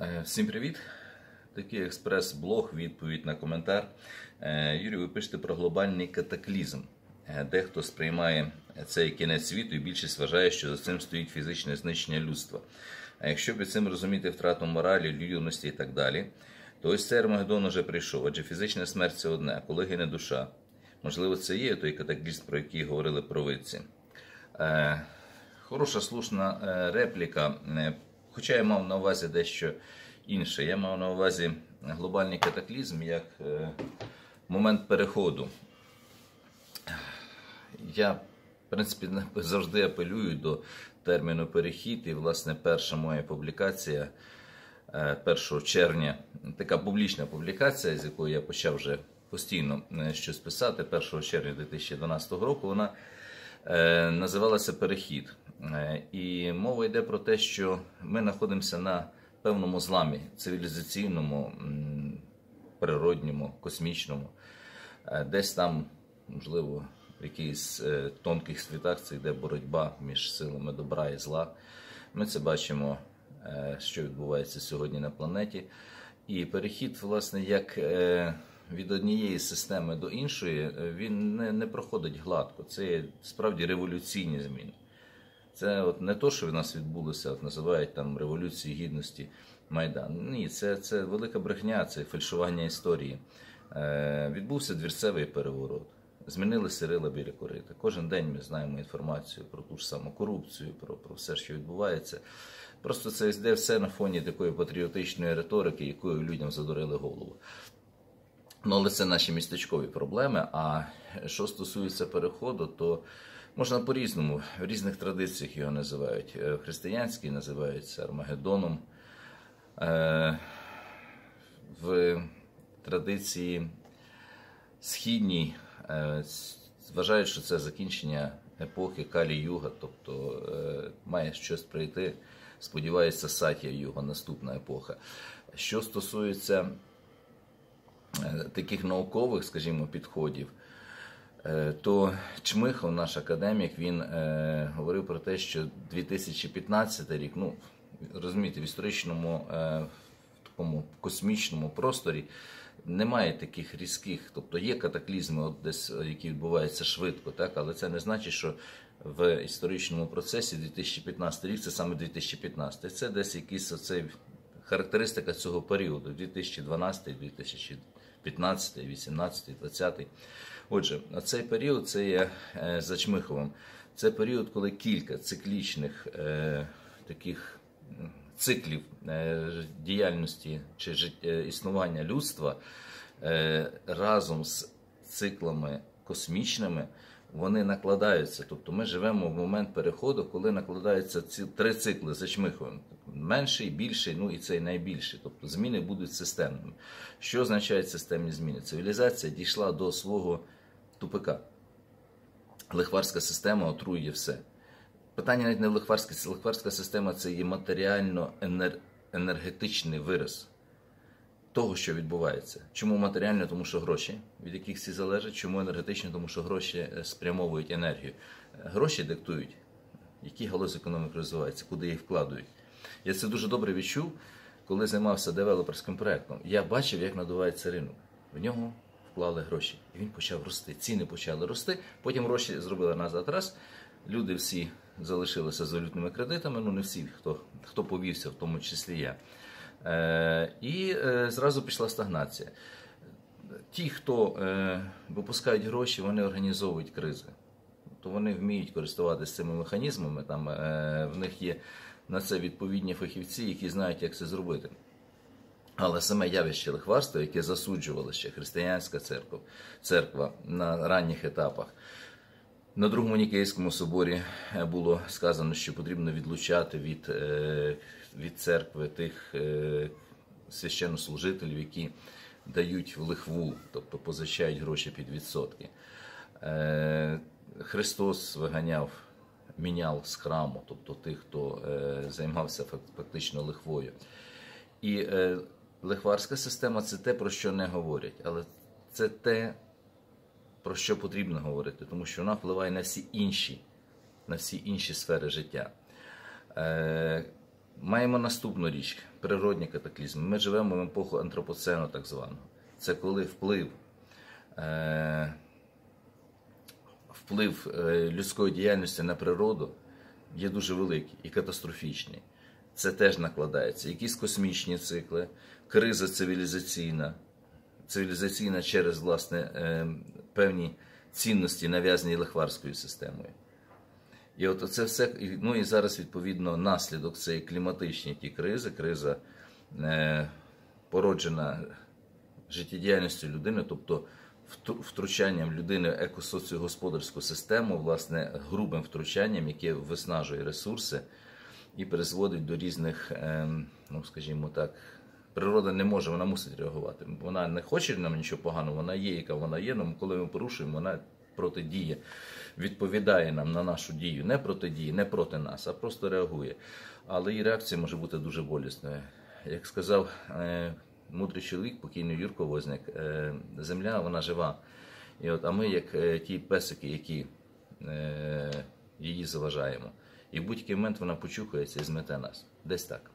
Е, Всім привіт! Такий експрес-блог, відповідь на коментар. Е, Юрій, ви пишете про глобальний катаклізм. Е, Дехто сприймає цей кінець світу і більшість вважає, що за цим стоїть фізичне знищення людства. А якщо під цим розуміти втрату моралі, людяності і так далі, то ось цей Армагеддон уже прийшов, адже фізична смерть це одне, а коли гине душа. Можливо, це є той катаклізм, про який говорили провидці. Хороша слушна репліка. Е, Хоча я мав на увазі дещо інше. Я мав на увазі глобальний катаклізм як е, момент переходу. Я, в принципі, завжди апелюю до терміну перехід, і, власне, перша моя публікація 1 червня, така публічна публікація, з якої я почав вже постійно е, щось писати 1 червня 2012 року, вона е, називалася Перехід. Е, І мова йде про те, що ми знаходимося на певному зламі цивілізаційному, природньому, космічному. Е, Десь там, можливо, в якихось е, тонких світах це йде боротьба між силами добра і зла. Ми це бачимо, е, що відбувається сьогодні на планеті. І перехід, власне, як е, від однієї системи до іншої, е, він не, не проходить гладко. Це справді революційні зміни. Це от не то, що в нас відбулося, от називають там Революції Гідності Майдан. Ні, це, це велика брехня, це фальшування історії. Е, відбувся двірцевий переворот. Змінили Сирила біля корита. Кожен день ми знаємо інформацію про ту ж саму корупцію, про, про все, що відбувається. Просто це йде все на фоні такої патріотичної риторики, якою людям задурили голову. Ну, але це наші містечкові проблеми. А що стосується переходу, то можна по-різному. В різних традиціях його називають. Е, В християнській називається Армагеддоном. Е, В традиції східній е, вважають, що це закінчення епохи Калі-Юга, тобто має щось прийти. Сподівається, Сатія Юга, наступна епоха. Що стосується таких наукових, скажімо, підходів, е, то Чмихов, наш академік, він е, говорив про те, що 2015 рік, ну розумієте, в історичному е, такому космічному просторі немає таких різких, тобто є катаклізми, от десь, е, які відбуваються швидко, так, але це не значить, що в історичному процесі 2015 рік це саме 2015. Це десь якийсь оцей характеристика цього періоду 2012, 2015, 18, 20. Отже, цей період це є е, за Чмиховим. Це період, коли кілька циклічних е, таких циклів е, діяльності чи існування людства разом з циклами космічними вони накладаються. Тобто ми живемо в момент переходу, коли накладаються ці три цикли за Чмиховим. Менший, більший, ну і цей найбільший. Тобто зміни будуть системними. Що означають системні зміни? Цивілізація дійшла до свого тупика. Лихварська система отруює все. Питання навіть не в лихварській. Лихварська система це є матеріально-енергетичний вираз того, що відбувається. Чому матеріально? Тому що гроші, від яких всі залежать. Чому енергетично? Тому що гроші е, спрямовують енергію. Гроші диктують, які галузі економіки розвиваються, куди їх вкладують. Я це дуже добре відчув, коли займався девелоперським проектом. Я бачив, як надувається ринок. В нього вклали гроші, і він почав рости. Ціни почали рости. Потім гроші зробили назад раз. Люди всі залишилися з валютними кредитами. Ну не всі, хто хто повівся, в тому числі я. Е, і е, зразу пішла стагнація. Ті, хто е, випускають гроші, вони організовують кризи. То вони вміють користуватися цими механізмами. Там е, в них є на це відповідні фахівці, які знають, як це зробити. Але саме явище лихварства, яке засуджувала ще християнська церква, церква на ранніх етапах. На другому Нікейському соборі е, було сказано, що потрібно відлучати від, е, від церкви тих е, священнослужителів, які дають в лихву, тобто позичають гроші під відсотки. Христос виганяв мінял з храму, тобто тих, хто е, займався фак- фактично лихвою. І е, лихварська система це те, про що не говорять, але це те, про що потрібно говорити, тому що вона впливає на всі інші, на всі інші сфери життя. Е, Маємо наступну річ природні катаклізми. Ми живемо в епоху антропоцену, так званого. Це коли вплив, вплив е, людської діяльності на природу є дуже великий і катастрофічний. Це теж накладається. Якісь космічні цикли, криза цивілізаційна, цивілізаційна через власне е, певні цінності, нав'язані лихварською системою. І от це все, ну і зараз, відповідно, наслідок цієї кліматичні ті кризи, криза е, породжена життєдіяльністю людини, тобто втручанням людини в екосоціогосподарську систему, власне, грубим втручанням, яке виснажує ресурси і призводить до різних, е, ну скажімо так, природа не може, вона мусить реагувати. Вона не хоче нам нічого поганого, вона є, яка вона є, але коли ми порушуємо, вона протидіє, відповідає нам на нашу дію, не протидіє, не проти нас, а просто реагує. Але її реакція може бути дуже болісною. Як сказав е, мудрий чоловік, покійний Юрко Возняк, е, земля вона жива. І от, а ми, як е, ті песики, які е, її заважаємо. І в будь-який момент вона почухається і змете нас. Десь так.